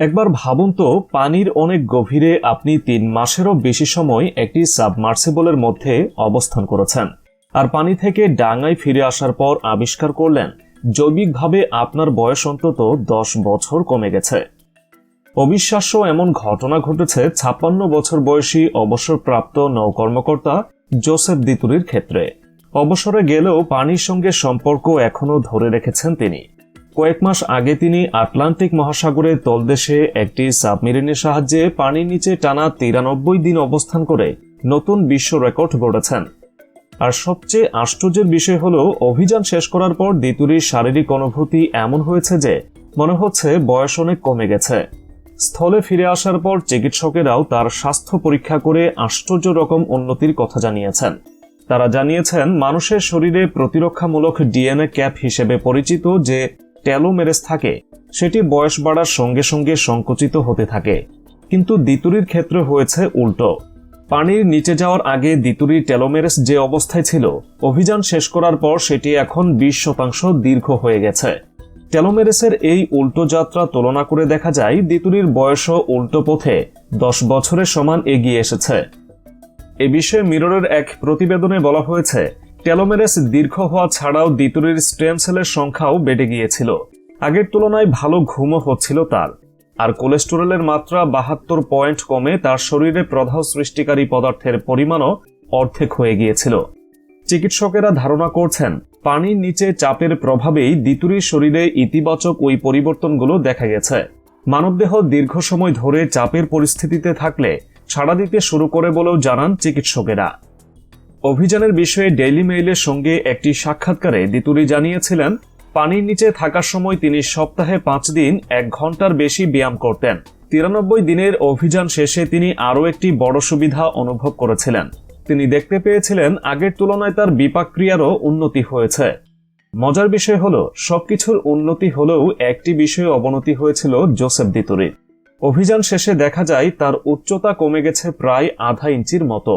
একবার ভাবুন তো, পানির অনেক গভীরে আপনি তিন মাসেরও বেশি সময় একটি সাবমার্সিবলের মধ্যে অবস্থান করেছেন। আর পানি থেকে ডাঙায় ফিরে আসার পর আবিষ্কার করলেন জৈবিকভাবে আপনার বয়স অন্তত দশ বছর কমে গেছে। অবিশ্বাস্য এমন ঘটনা ঘটেছে ছাপ্পান্ন বছর বয়সী অবসরপ্রাপ্ত নৌকর্মকর্তা জোসেফ দিতুরির ক্ষেত্রে। অবসরে গেলেও পানির সঙ্গে সম্পর্ক এখনও ধরে রেখেছেন তিনি। কয়েক মাস আগে তিনি আটলান্টিক মহাসাগরের তলদেশে একটি সাবমেরিনের সাহায্যে পানির নিচে টানা তিরানব্বই দিন অবস্থান করে নতুন বিশ্ব রেকর্ড গড়েছেন। আর সবচেয়ে আশ্চর্যের বিষয় হলো, অভিযান শেষ করার পর দিতুরির শারীরিক অনুভূতি এমন হয়েছে যে মনে হচ্ছে বয়স অনেক কমে গেছে। স্থলে ফিরে আসার পর চিকিৎসকেরাও তার স্বাস্থ্য পরীক্ষা করে আশ্চর্য রকম উন্নতির কথা জানিয়েছেন। তারা জানিয়েছেন, মানুষের শরীরে প্রতিরক্ষামূলক ডিএনএ ক্যাপ হিসেবে পরিচিত যে টেলোমেরেস থাকে, সেটি বয়স বাড়ার সঙ্গে সঙ্গে সংকুচিত হতে থাকে। কিন্তু দিতুরির ক্ষেত্রে হয়েছে উল্টো। পানির নিচে যাওয়ার আগে দিতুরির টেলোমেরেস যে অবস্থায় ছিল, অভিযান শেষ করার পর সেটি এখন বিশ শতাংশ দীর্ঘ হয়ে গেছে। টেলোমেরেসের এই উল্টো যাত্রা তুলনা করে দেখা যায়, দিতুরির বয়সও উল্টো পথে দশ বছরের সমান এগিয়ে এসেছে। এ বিষয়ে মিররের এক প্রতিবেদনে বলা হয়েছে টেলোমেরেস দীর্ঘ হওয়া ছাড়াও দিতুরির স্টেম সেলের সংখ্যাও বেড়ে গিয়েছিল। আগের তুলনায় ভালো ঘুমও হচ্ছিল তার। আর কোলেস্টেরলের মাত্রা বাহাত্তর পয়েন্ট কমে তার শরীরে প্রদাহ সৃষ্টিকারী পদার্থের পরিমাণও অর্ধেক হয়ে গিয়েছিল। চিকিৎসকেরা ধারণা করছেন, পানির নিচে চাপের প্রভাবেই দিতুরির শরীরে ইতিবাচক ওই পরিবর্তনগুলো দেখা গেছে। মানবদেহ দীর্ঘ সময় ধরে চাপের পরিস্থিতিতে থাকলে ছাড়া দিতে শুরু করে বলেও জানান চিকিৎসকেরা। অভিযানের বিষয়ে ডেইলি মেইলের সঙ্গে একটি সাক্ষাৎকারে দিতুরি জানিয়েছিলেন, পানির নিচে থাকার সময় তিনি সপ্তাহে পাঁচ দিন এক ঘণ্টার বেশি ব্যায়াম করতেন। তিরানব্বই দিনের অভিযান শেষে তিনি আরও একটি বড় সুবিধা অনুভব করেছিলেন। তিনি দেখতে পেয়েছিলেন, আগের তুলনায় তার বিপাক্রিয়ারও উন্নতি হয়েছে। মজার বিষয় হলো, সবকিছুর উন্নতি হলেও একটি বিষয়ে অবনতি হয়েছিল জোসেফ দিতুরির অভিযান শেষে দেখা যায়, তার উচ্চতা কমে গেছে প্রায় আধা ইঞ্চির মতো।